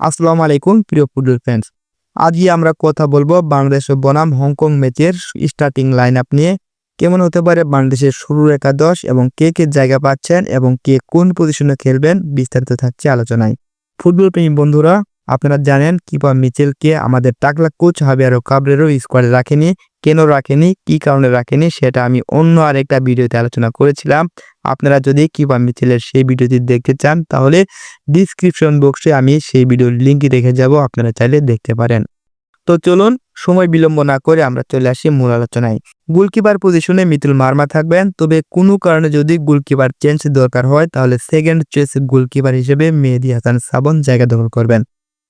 আসসালামু আলাইকুম, প্রিয় ফুটবল ফ্যান্স আজকে আমরা কথা বলব বাংলাদেশ বনাম হংকং ম্যাচের স্টার্টিং লাইন আপ নিয়ে। কেমন হতে পারে বাংলাদেশের শুরুর একাদশ এবং কে কে জায়গা পাচ্ছেন এবং কে কোন পজিশনে খেলবেন বিস্তারিত থাকছে আলোচনায়। ফুটবল প্রেমী বন্ধুরা আপনারা জানেন কিপা মিচেলকে আমাদের টাকলা কোচ হবে হাবিয়ারো কাবরেরও স্কোয়াডে রাখেনি, কেন রাখেনি, কি কারণে রাখেনি সেটা আমি অন্য আরেকটা ভিডিওতে আলোচনা করেছিলাম। আপনারা যদি কিপা মিচেলের সেই ভিডিওটি দেখতে চান তাহলে ডিসক্রিপশন বক্সে আমি সেই ভিডিওর লিঙ্কই রেখে যাব, আপনারা চাইলে দেখতে পারেন। তো চলুন, সময় বিলম্ব না করে আমরা চলে আসি মূল আলোচনায়। গোলকিপার পজিশনে মিতুল মার্মা থাকবেন, তবে কোনো কারণে যদি গোলকিপার চেঞ্জ দরকার হয় তাহলে সেকেন্ড চয়েস গোলকিপার হিসেবে মেহেদি হাসান সাবন জায়গা দখল করবেন।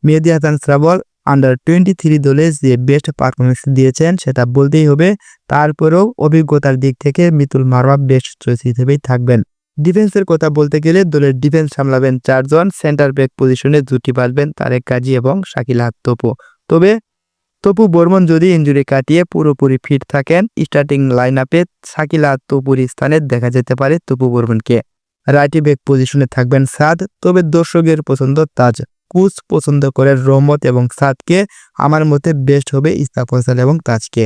মেহেদি হাসান শ্রাবল আন্ডার টোয়েন্টি থ্রি দলে যে বেস্ট পারফরমেন্স দিয়েছেন সেটা বলতেই হবে। তারপরেও অভিজ্ঞতার দিক থেকে মিতুল মারওয়া বেস্ট চয়েস হিসেবেই থাকবেন। ডিফেন্সের কথা বলতে গেলে দলের ডিফেন্স সামলাবেন চারজন সেন্টার ব্যাক পজিশনে জুটি পারবেন তারেক কাজী এবং শাকিল হাত তপু। তবে তপু বর্মন যদি ইঞ্জুরি কাটিয়ে পুরোপুরি ফিট থাকেন স্টার্টিং লাইন আপে শাকিল হাত তপুর স্থানে দেখা যেতে পারে তপু বর্মনকে। রাইটি ব্যাক পজিশনে থাকবেন সাদ, তবে দর্শকের পছন্দ তাজ। কুচ পছন্দ করে রহমত এবং সাদকে আমার মতে বেস্ট হবে ইস্তা ফয়সাল এবং তাজকে।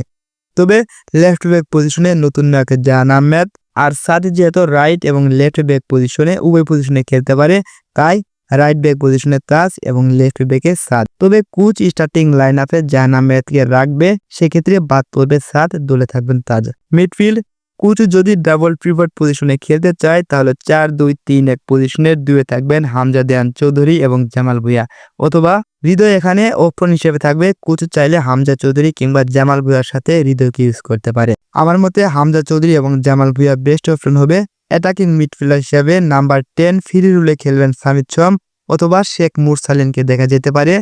তবে লেফট ব্যাক পজিশনে নতুন নায়ক জাহান আহমেদ আর সাদ যেহেতু রাইট এবং লেফট ব্যাক পজিশনে উভয় পজিশনে খেলতে পারে, তাই রাইট ব্যাক পজিশনে তাজ এবং লেফট ব্যাকে সাদ। তবে কুচ স্টার্টিং লাইন আপে জাহান আহমেদকে রাখবে, সেক্ষেত্রে বাদ পড়বে সাদ, দলে থাকবেন তাজ। মিডফিল্ড কুচ যদি ডাবল প্রিভার্ট পজিশনে খেলতে চায়, তাহলে চার, দুই, তিন এক পজিশনের দুয়ে থাকবেন হামজা দেয়ান চৌধুরী এবং জামাল ভুইয়া। অথবা হৃদয় এখানে ওপেন হিসেবে থাকবে, কুচু চাইলে হামজা চৌধুরী কিংবা জামাল ভুইয়ার সাথে হৃদয়কে ইউজ করতে পারে। আমার মতে হামজা চৌধুরী এবং জামাল ভুইয়া বেস্ট অপশন হবে অ্যাটাকিং মিডফিল্ডার হিসেবে নাম্বার টেন ফ্রি রুলে খেলবেন সামিদ ছম অথবা শেখ মুরসালিনকে দেখা যেতে পারে।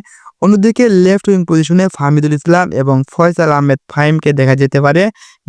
অন্যদিকে লেফট উইং পজিশনে ফাহমিদুল ইসলাম এবং ফয়সাল আহমেদ ফাহিমকে দেখা যেতে পারে।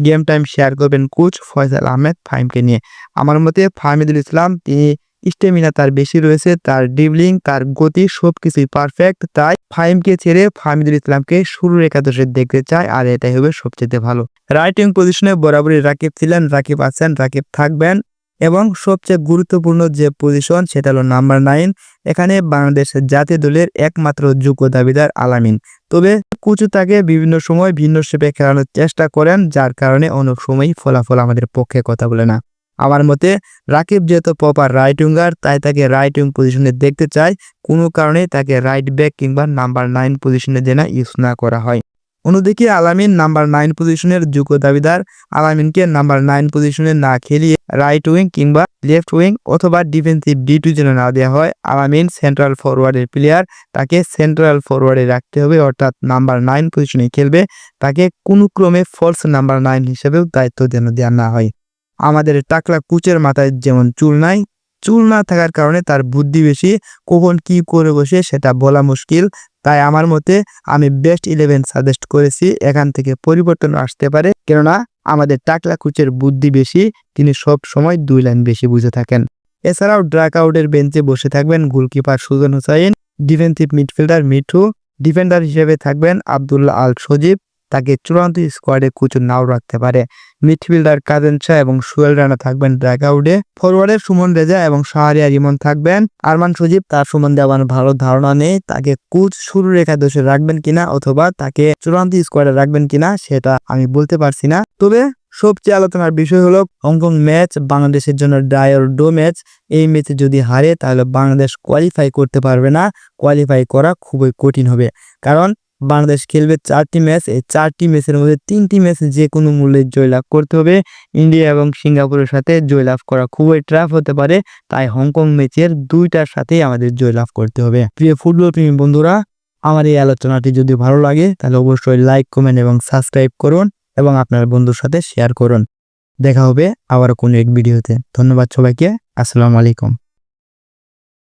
গেম টাইম শেয়ার করবেন কোচ ফয়সাল আহমেদ ফাহিমকে নিয়ে। আমার মতে ফাহমিদুল ইসলাম, তিনি স্টেমিনা তার বেশি রয়েছে, তার ডিবলিং তার গতি সব কিছুই পারফেক্ট তাই ফাহিমকে ছেড়ে ফাহমিদুল ইসলামকে শুরুর একাদশে দেখতে চায় আর এটাই হবে সবচেয়ে ভালো। রাইট পজিশনে বরাবরই রাকিব ছিলেন, রাকিব আছেন, রাকিব থাকবেন। এবং সবচেয়ে গুরুত্বপূর্ণ যে পজিশন সেটা হলো নাম্বার নাইন এখানে বাংলাদেশের জাতীয় দলের একমাত্র যোগ্য দাবিদার আলামিন। তবে কুচু তাকে বিভিন্ন সময় ভিন্ন শেপে খেলানোর চেষ্টা করেন, যার কারণে অনেক সময়ই ফলাফল আমাদের পক্ষে কথা বলে না। আমার মতে, রাকিব যেহেতু প্রপার রাইট উইঙ্গার তাই তাকে রাইট উইং পজিশনে দেখতে চাই। কোনো কারণে তাকে রাইট ব্যাক কিংবা নাম্বার নাইন পজিশনে যেন ইউজ না করা হয়। অন্যদিকে আলামিন নাম্বার নাইন পজিশনের যোগ্য দাবিদার আলামিনকে নাম্বার নাইন পজিশনে না খেলিয়ে রাইট উইং কিংবা লেফট উইং অথবা ডিফেন্সিভ ডি টু যেন না দেওয়া হয় আলামিন সেন্ট্রাল ফরওয়ার্ডের প্লেয়ার তাকে সেন্ট্রাল ফরওয়ার্ডে রাখতে হবে, অর্থাৎ নাম্বার নাইন পজিশনে খেলবে, তাকে কোনো ক্রমে ফলস নাম্বার নাইন হিসেবেও দায়িত্ব যেন দেওয়া না হয়। আমাদের টাকলা কুচের মাথায় যেমন চুল নাই, চুল না থাকার কারণে তার বুদ্ধি বেশি, কখন কি করে বসে সেটা বলা মুশকিল, তাই আমার মতে আমি বেস্ট ইলেভেন সাজেস্ট করেছি, এখান থেকে পরিবর্তন আসতে পারে, কেননা আমাদের টাকলা কুচের বুদ্ধি বেশি, তিনি সব সময় দুই লাইন বেশি বুঝে থাকেন। এছাড়াও ড্রাক আউটের বেঞ্চে বসে থাকবেন goalkeeper Sujon Hossain, defensive midfielder Mithu, defender হিসেবে থাকবেন আবদুল্লাহ আল সজীব তাকে চূড়ান্ত স্কোয়াডে কুচু নাও রাখতে পারে। মিডফিল্ডার কাজেন শাহ এবং সুয়েল রানা থাকবেন ড্রাগ আউটে ফরওয়ার্ডে সুমন রেজা এবং শাহরিয়া রিমন থাকবেন। আরমান সজীব, তার সম্বন্ধে আমার ভালো ধারণা নেই। তাকে কুচ শুরুর একাদশে রাখবেন কিনা অথবা তাকে চূড়ান্ত স্কোয়াডে রাখবেন কিনা সেটা আমি বলতে পারছি না। তবে সবচেয়ে আলোচনার বিষয় হলো হংকং ম্যাচ, বাংলাদেশের জন্য ডায়র ডো ম্যাচ। এই ম্যাচে যদি হারে তাহলে বাংলাদেশ কোয়ালিফাই করতে পারবে না। কোয়ালিফাই করা খুবই কঠিন হবে। কারণ বাংলাদেশ খেলবে চারটি ম্যাচ। এই চারটি ম্যাচের মধ্যে তিনটি ম্যাচ যে কোনো মূল্যে জয়লাভ করতে হবে। ইন্ডিয়া এবং সিঙ্গাপুরের সাথে জয়লাভ করা খুবই ট্রাফ হতে পারে। তাই হংকং ম্যাচের দুইটার সাথেই আমাদের জয়লাভ করতে হবে। প্রিয় ফুটবল প্রেমী বন্ধুরা, আমার এই আলোচনাটি যদি ভালো লাগে, তাহলে অবশ্যই লাইক কমেন্ট এবং সাবস্ক্রাইব করুন এবং আপনার বন্ধুর সাথে শেয়ার করুন। দেখা হবে আবার কোনো এক ভিডিওতে। ধন্যবাদ সবাইকে। আসসালামু আলাইকুম।